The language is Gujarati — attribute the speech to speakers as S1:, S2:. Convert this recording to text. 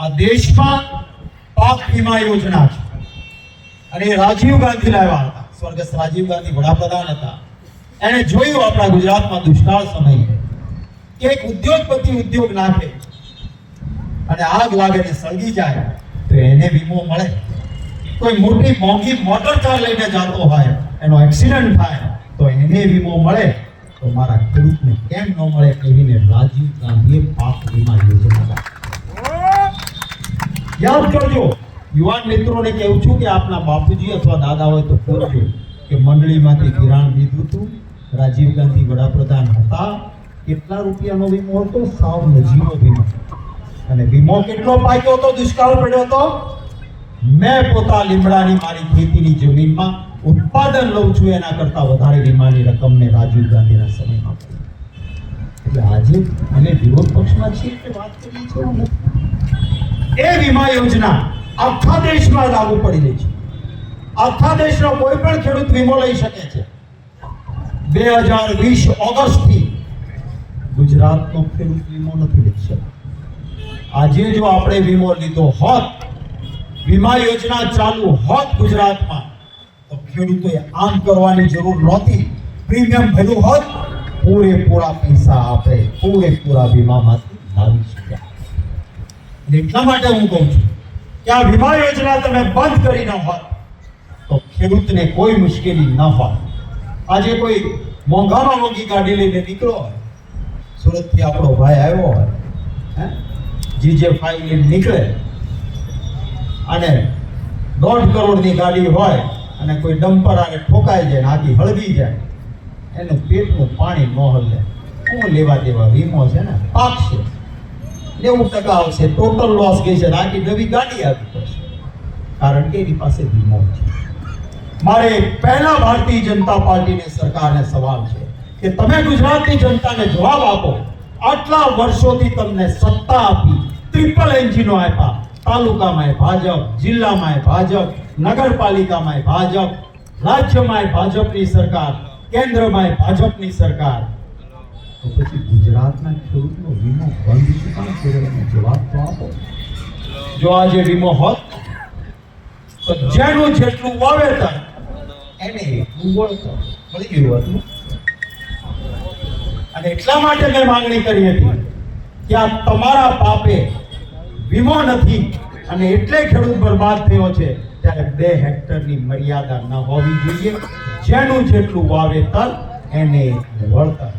S1: આ દેશમાં પાક વીમા યોજના છે. અને રાજીવ ગાંધી લાવ્યા હતા. સ્વર્ગસ્થ રાજીવ ગાંધી વડાપ્રધાન હતા. એણે જોયું આપણા ગુજરાતમાં દુષ્કાળ સમયે કે એક ઉદ્યોગપતિ ઉદ્યોગ નાખે અને આગ લાગે ને સળગી જાય તો એને વીમો મળે. કોઈ મોટી મોંઘી મોટર કાર લઈને જતો હોય, એનો એક્સિડન્ટ થાય, તો એને વીમો મળે. તો મારા ખેડૂતને કેમ ન મળે કહીને રાજીવ ગાંધીએ પાક વીમા યોજના લાવી. યાદ કરજો, યુવાન મિત્રોને કહું છું કે આપના બાપુજી અથવા દાદા હોય તો પૂછજો કે મંડળીમાંથી ધિરાણ લીધું હતું. રાજીવ ગાંધી વડાપ્રધાન હતા. કેટલા રૂપિયાનો વીમો હતો? સાવ નજીવો વીમો. અને વીમો કેટલો પાક્યો હતો? દુષ્કાળ પડ્યો હતો? મેં પોતા લીમડાની મારી ખેતીની જમીનમાં ઉત્પાદન લઉં છું. એના કરતાં વધારે વીમાની રકમને રાજીવ ગાંધીના સમયમાં એટલે આજે અમે વિરોધ પક્ષમાં છીએ કે વાત કરીએ છીએ. એ વીમા યોજના આખા દેશમાં લાગુ પડી રહી છે. આખા દેશનો કોઈ પણ ખેડૂત વીમો લઈ શકે છે. બે હજાર વીસ ઓગસ્ટથી ગુજરાતનો ખેડૂત વીમો નથી લઈ શકતો આજે જો આપણે વીમો લીધો હોત, વીમા યોજના ચાલુ હોત ગુજરાતમાં, તો ખેડૂતોએ આમ કરવાની જરૂર નહોતી. પ્રીમિયમ ભર્યું હોત, પૂરેપૂરા પૈસા આપણે પૂરેપૂરા વીમામાંથી લાવી એટલા માટે હું કહું છું કે આ વીમા યોજના તમે બંધ કરી ન હોત તો ખેડૂતને કોઈ મુશ્કેલી ન હોત આજે કોઈ મોંઘામાં મોંઘી ગાડી લઈને નીકળો હોય, સુરતથી આપણો ભાઈ આવ્યો હોય, હે? જીજે ફાઈવ લઈને નીકળે અને દોઢ કરોડની ગાડી હોય અને કોઈ ડમ્પર આને ઠોકાઈ જાય આખી હળગી જાય, એનું પેટનું પાણી ન હલે. શું લેવા દેવા વીમો છે ને, પાકશે. નેવું ટકા આવશે. ટોટલ લોસ ગઈ છે આખી નવી ગાડી આવી પડશે. કારણ કે એની પાસે વીમો છે. મારે પહેલા ભારતીય જનતા પાર્ટીને સરકારને સવાલ છે કે તમે ગુજરાતની જનતાને જવાબ આપો. આટલા વર્ષોથી તમને સત્તા આપી ટ્રિપલ એન્જિનો આપ્યા. તાલુકામાં ભાજપ જિલ્લામાં ભાજપ નગરપાલિકામાં ભાજપ રાજ્યમાં ભાજપની સરકાર કેન્દ્રમાં ભાજપની સરકાર. તો પછી ગુજરાતના ખેડૂતનો વીમો બંધ શું કામ કર્યો જવાબ તો આપો. જો આજે વીમો હોત, તો જેનું જેટલું વાવેતર એને એટલું મળી ગયું હતું. અને એટલા માટે મેં માંગણી કરી હતી કે આ તમારા પાપે વીમો નથી અને એટલે ખેડૂત બરબાદ થયો છે, ત્યારે બે હેક્ટરની મર્યાદા ન હોવી જોઈએ. જેનું જેટલું વાવેતર, એને વળતર.